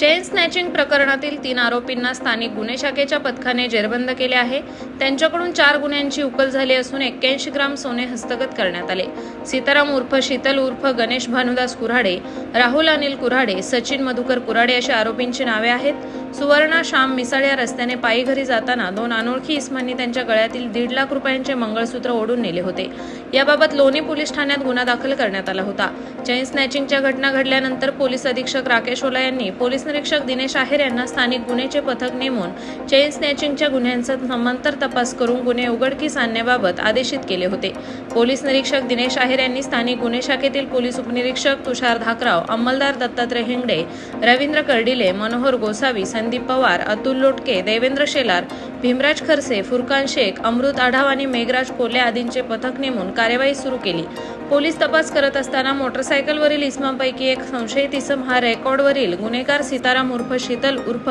Chain snatching प्रकरणातील तीन आरोपींना स्थानिक गुन्हे शाखेच्या पथकाने जेरबंद केले आहे. त्यांच्याकडून चार गुन्ह्यांची उकल झाली असून एक्क्याऐंशी ग्राम सोने हस्तगत करण्यात आले. सीताराम उर्फ शीतल उर्फ गणेश भानुदास कुऱ्हाडे राहुल अनिल कुऱ्हाडे सचिन मधुकर कुऱ्हाडे अशा आरोपींची नावे आहेत. सुवर्णा श्याम मिसाळ या रस्त्याने पायी घरी जाताना दोन अनोळखी इस्मांनी त्यांच्या गळ्यातील दीड लाख रुपयांचे मंगळसूत्र ओढून नेले होते. याबाबत लोणी पोलीस ठाण्यात गुन्हा दाखल करण्यात आला होता. चेन स्नॅचिंगच्या घटना घडल्यानंतर पोलीस अधीक्षक राकेश ओला यांनी पोलीस निरीक्षक दिनेश आहेर यांना स्थानिक गुन्हेचे पथक नेमून चेन स्नॅचिंगच्या गुन्ह्यांचा समांतर तपास करून गुन्हे उघडकीस आणण्याबाबत आदेशित केले होते. पोलीस निरीक्षक दिनेश आहेर यांनी स्थानिक गुन्हे शाखेतील पोलीस उपनिरीक्षक तुषार धाकराव अंमलदार दत्तात्रय हिंगडे रवींद्र कर्डिले मनोहर गोसावी संदीप पवार अतुल लोटके देवेंद्र शेलार भीमराज खरसे फुरकान शेख अमृत आढाव आणि मेघराज कोल्हे आदींचे पथक नेमून कार्यवाही सुरू केली. पोलीस तपास करत असताना मोटरसायकलवरील इसमांपैकी एक संशयित इसम हा रेकॉर्डवरील गुन्हेगार सीताराम उर्फ शीतल उर्फ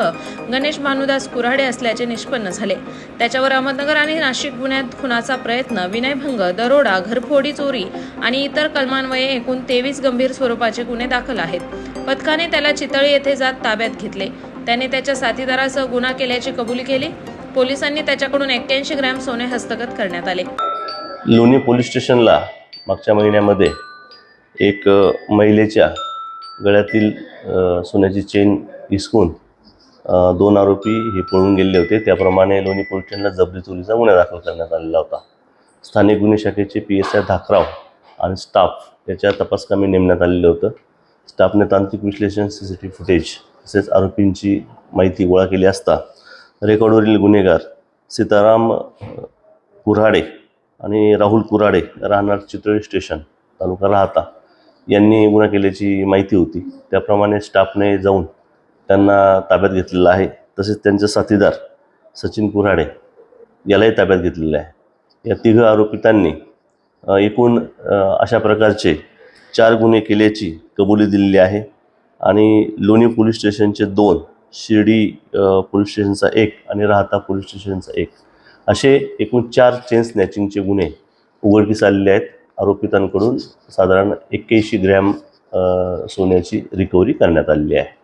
गणेश भानुदास कुऱ्हाडे असल्याचे निष्पन्न झाले. त्याच्यावर अहमदनगर आणि नाशिक गुन्ह्यात खुनाचा प्रयत्न विनयभंग दरोडा घरफोडी चोरी आणि इतर कलमान्वये एकूण तेवीस गंभीर स्वरूपाचे गुन्हे दाखल आहेत. पथकाने त्याला चितळी येथे जात ताब्यात घेतले. त्याने त्याच्या साथीदारासह गुन्हा केल्याची कबुली केली. पोलिसांनी त्याच्याकडून एक्क्याऐंशी ग्रॅम सोने हस्तगत करण्यात आले. लोणी पोलीस स्टेशनला मागच्या महिन्यामध्ये एक महिलेच्या गळ्यातील सोन्याची चेन हिसकून दोन आरोपी हे पळून गेले होते. त्याप्रमाणे लोणी पोलीस स्टेशनला जबरी चोरीचा गुन्हा दाखल करण्यात आलेला होता. स्थानिक गुन्हे शाखेचे पी एस आय धाकराव आणि स्टाफ याच्या तपासकामी नेमण्यात आलेलं होतं. स्टाफने तांत्रिक विश्लेषण सी सी टी फुटेज तसेच आरोपींची माहिती गोळा केली असता रेकॉर्डवरील गुन्हेगार सीताराम कुऱ्हाडे आणि राहुल कुराडे राहणार चितळी स्टेशन तालुका राहता यांनी गुन्हा केल्याची माहिती होती. त्याप्रमाणे स्टाफने जाऊन त्यांना ताब्यात घेतलेलं आहे. तसेच त्यांचे साथीदार सचिन कुऱ्हाडे यालाही ताब्यात घेतलेलं आहे. या तिघं आरोपितांनी एकूण अशा प्रकारचे चार गुन्हे केल्याची कबुली दिलेली आहे. आणि लोणी पोलीस स्टेशनचे दोन शिर्डी पोलीस स्टेशनचा एक आणि राहता पोलीस स्टेशनचा एक. असे एकूण चार चेन स्नॅचिंगचे गुन्हे उघडकीस आलेले आहेत. आरोपितांकडून साधारण एक्क्याऐंशी ग्रॅम सोन्याची रिकव्हरी करण्यात आलेली आहे.